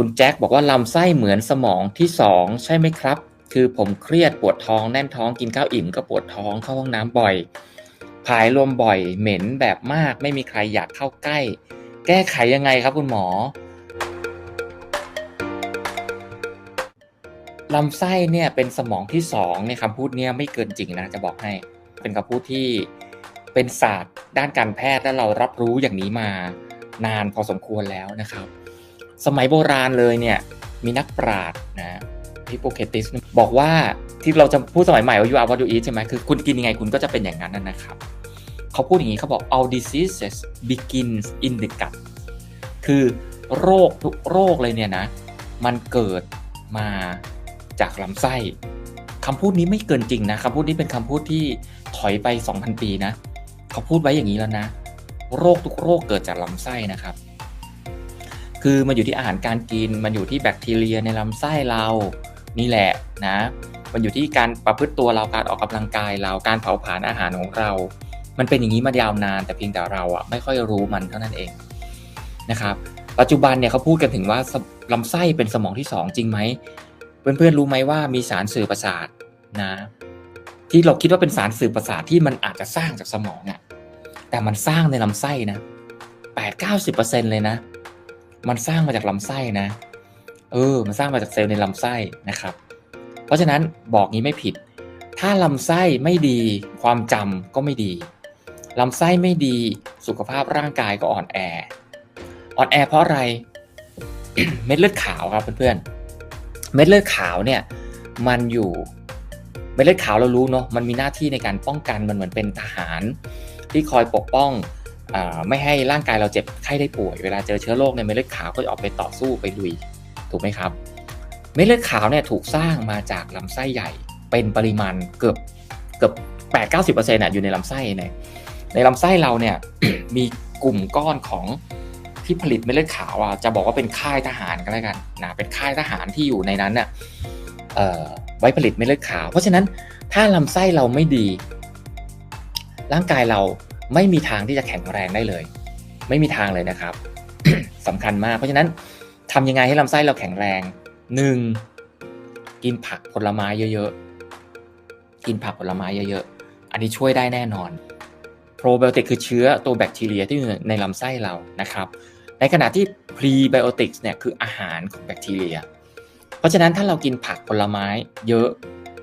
คุณแจ็คบอกว่าลำไส้เหมือนสมองที่สองใช่ไหมครับ คือผมเครียดปวดท้องแน่นท้องกินข้าวอิ่มก็ปวดท้องเข้าห้องน้ำบ่อยผายลมบ่อยเหม็นแบบมากไม่มีใครอยากเข้าใกล้ แก้ไขยังไงครับคุณหมอลำไส้เนี่ยเป็นสมองที่สองเนี่ยคำพูดเนี่ยไม่เกินจริงนะจะบอกให้ เป็นคำพูดที่เป็นศาสตร์ด้านการแพทย์และเรารับรู้อย่างนี้มานานพอสมควรแล้วนะครับ สมัยโบราณเลยเนี่ยมีนักปราชญ์นะฮิปโปเคติสบอกว่าที่เราจะพูดสมัยใหม่ว่า you are what you eat ใช่ไหมคือคุณกินยังไงคุณก็จะเป็นอย่างนั้นนะครับเขาพูดอย่างนี้เขาบอก all diseases begins in the gut คือโรคทุกโรคเลยเนี่ยนะ มันเกิดมาจากลำไส้คำพูดนี้ไม่เกินจริงนะคำพูดนี้เป็นคำพูดที่ถอยไป 2,000 ปีนะ เขาพูดไว้อย่างนี้แล้วนะ โรคทุกโรคเกิดจากลำไส้นะครับ คือมันอยู่ที่อาหารการกิน มันอยู่ที่แบคทีเรียในลำไส้เรา นี่แหละนะ มันอยู่ที่การประพฤติตัวเรา การออกกำลังกายเรา การเผาผลาญอาหารของเรา มันเป็นอย่างนี้มายาวนาน แต่เพียงแต่เราอะไม่ค่อยรู้มันเท่านั้นเองนะครับ ปัจจุบันเนี่ยเขาพูดกันถึงว่าลำไส้เป็นสมองที่ 2 จริงไหม เพื่อนๆรู้ไหมว่ามีสารสื่อประสาทนะ ที่เราคิดว่าเป็นสารสื่อประสาทที่มันอาจจะสร้างจากสมองอะแต่มันสร้างในลำไส้นะแปดเก้าสิบเปอร์เซ็นเลยนะ มันสร้างมาจากลำไส้นะ เออ มันสร้างมาจากเซลล์ในลำไส้นะครับ เพราะฉะนั้นบอกงี้ไม่ผิด ถ้าลำไส้ไม่ดีความจำก็ไม่ดีลำไส้ไม่ดีสุขภาพร่างกายก็อ่อนแอ อ่อนแอเพราะอะไร เม็ดเลือดขาวครับเพื่อนๆ เม็ดเลือดขาวเนี่ยมันอยู่เม็ดเลือดขาวเรารู้เนาะมันมีหน้าที่ในการป้องกันมันเหมือนเป็นทหาร ที่คอยปกป้อง ไม่ให้ร่างกายเราเจ็บไข้ได้ป่วย เวลาเจอเชื้อโรคในเม็ดเลือดขาวก็จะออกไปต่อสู้ไปลุยถูกไหมครับ เม็ดเลือดขาวเนี่ยถูกสร้างมาจากลำไส้ใหญ่ เป็นปริมาณเกือบเกือบแปดเก้าสิบเปอร์เซ็นต์อยู่ในลำไส้ในในลำไส้เราเนี่ยมีกลุ่มก้อนของที่ผลิตเม็ดเลือดขาวอะจะบอกว่าเป็นค่ายทหารก็แล้วกันนะเป็นค่ายทหารที่อยู่ในนั้นเนี่ยไว้ผลิตเม็ดเลือดขาว เพราะฉะนั้นถ้าลำไส้เราไม่ดี ร่างกายเรา ไม่มีทางที่จะแข็งแรงได้เลย ไม่มีทางเลยนะครับสำคัญมาก เพราะฉะนั้นทำยังไงให้ลำไส้เราแข็งแรงหนึ่งกินผักผลไม้เยอะๆ กินผักผลไม้เยอะๆ อันนี้ช่วยได้แน่นอน โปรไบโอติกคือเชื้อตัวแบคทีเรียที่อยู่ในลำไส้เรานะครับ ในขณะที่พรีไบโอติกเนี่ยคืออาหารของแบคทีเรีย เพราะฉะนั้นถ้าเรากินผักผลไม้เยอะ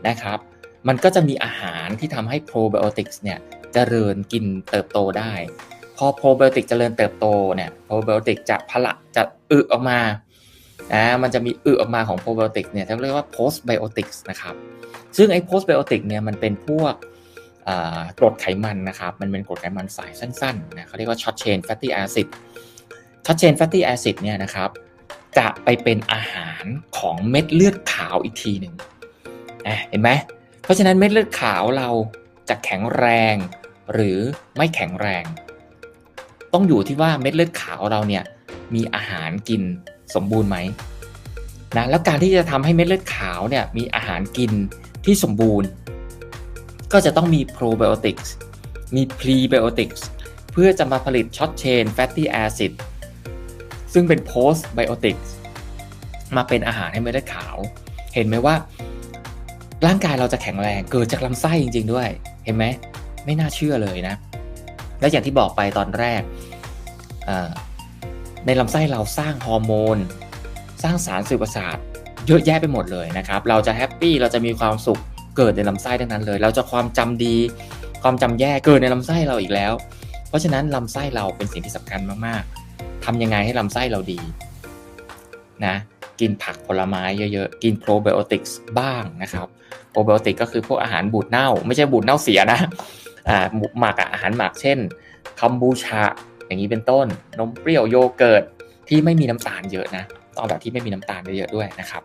นะครับ มันก็จะมีอาหารที่ทำให้โปรไบโอติกเนี่ย เจริญกินเติบโตได้ พอโปรไบโอติกเจริญเติบโตเนี่ยโปรไบโอติกจะพละจะอึออกมานะมันจะมีอึออกมาของโปรไบโอติกเนี่ยเรียกว่าโพสไบโอติกนะครับซึ่งไอ้โพสไบโอติกเนี่ยมันเป็นพวกกรดไขมันนะครับ มันเป็นกรดไขมันสายสั้นๆนะเขาเรียกว่าช็อตเชนแฟตตี้แอซิดช็อตเชนแฟตตี้แอซิดเนี่ยนะครับจะไปเป็นอาหารของเม็ดเลือดขาวอีกทีหนึ่งเห็นไหมเพราะฉะนั้นเม็ดเลือดขาวเราจะแข็งแรง หรือไม่แข็งแรง ต้องอยู่ที่ว่าเม็ดเลือดขาวเราเนี่ยมีอาหารกินสมบูรณ์ไหมนะแล้วการที่จะทำให้เม็ดเลือดขาวเนี่ยมีอาหารกินที่สมบูรณ์ ก็จะต้องมีโปรไบโอติกส์มีพรีไบโอติกส์เพื่อจะมาผลิตช็อตเชนแฟตตี้แอซิดซึ่งเป็นโพสต์ไบโอติกส์มาเป็นอาหารให้เม็ดเลือดขาว เห็นไหมว่า ร่างกายเราจะแข็งแรงเกิดจากลำไส้จริง ๆ ด้วย เห็นไหม ไม่น่าเชื่อเลยนะ และอย่างที่บอกไปตอนแรก ในลำไส้เราสร้างฮอร์โมน สร้างสารสื่อประสาทเยอะแยะไปหมดเลยนะครับ เราจะแฮปปี้ เราจะมีความสุขเกิดในลำไส้ทั้งนั้นเลย เราจะความจำดี ความจำแย่เกิดในลำไส้เราอีกแล้ว เพราะฉะนั้นลำไส้เราเป็นสิ่งที่สำคัญมากๆทำยังไงให้ลำไส้เราดีนะกินผักผลไม้เยอะๆ กินโปรไบโอติกส์บ้างนะครับ โปรไบโอติกก็คือพวกอาหารบูดเน่า ไม่ใช่บูดเน่าเสียนะ หมักอาหารหมักเช่นคัมบูชาอย่างนี้เป็นต้น นมเปรี้ยวโยเกิร์ตที่ไม่มีน้ำตาลเยอะนะต้องแบบที่ไม่มีน้ำตาลเยอะด้วยนะครับ